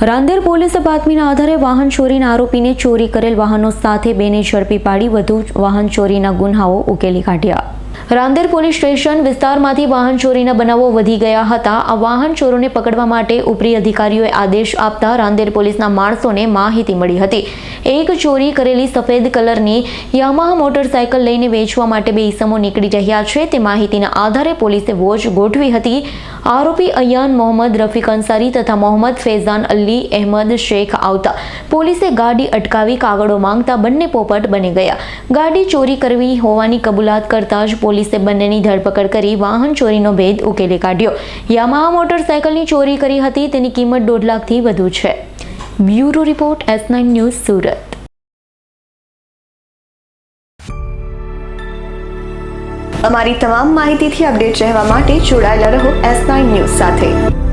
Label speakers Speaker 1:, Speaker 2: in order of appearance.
Speaker 1: રાંદેર પોલીસે બાતમીના આધારે વાહન ચોરીના આરોપીને ચોરી કરેલ વાહનો સાથે બેને ઝડપી પાડી વધુ વાહન ચોરીના ગુન્હાઓ ઉકેલી કાઢ્યા. રાંદેર પોલીસ સ્ટેશન વિસ્તારમાંથી વાહન ચોરીના બનાવો વધી ગયા હતા. આ વાહન ચોરોને પકડવા માટે ઉપરી અધિકારીઓએ આદેશ આપતા રાંદેર પોલીસના માણસોને માહિતી મળી હતી. એક ચોરી કરેલી સફેદ કલરની યામાહ મોટરસાયકલ લઈને વેચવા માટે બે ઈસમો નીકળી રહ્યા છે. તે માહિતીના આધારે પોલીસે વોચ ગોઠવી હતી. આરોપી અયાન મોહમ્મદ રફીક અંસારી તથા મોહમ્મદ ફૈઝાન અલ્લી અહેમદ શેખ આવતા. પોલીસે ગાડી અટકાવી કાગળો માંગતા બંને પોપટ બની ગયા. ગાડી ચોરી કરવી હોવાની કબૂલાત કરતા જ પોલીસે બંનેની ધરપકડ કરી વાહન ચોરીનો ભેદ ઉકેલી કાઢ્યો. યામાહા મોટરસાયકલની ચોરી કરી હતી, તેની કિંમત દોઢ લાખથી વધુ છે. Bureau report, S nine news, Surat.
Speaker 2: અમારી તમામ માહિતીથી અપડેટ રહેવા માટે જોડાયેલા રહો એસ નાઇન ન્યૂઝ સાથે.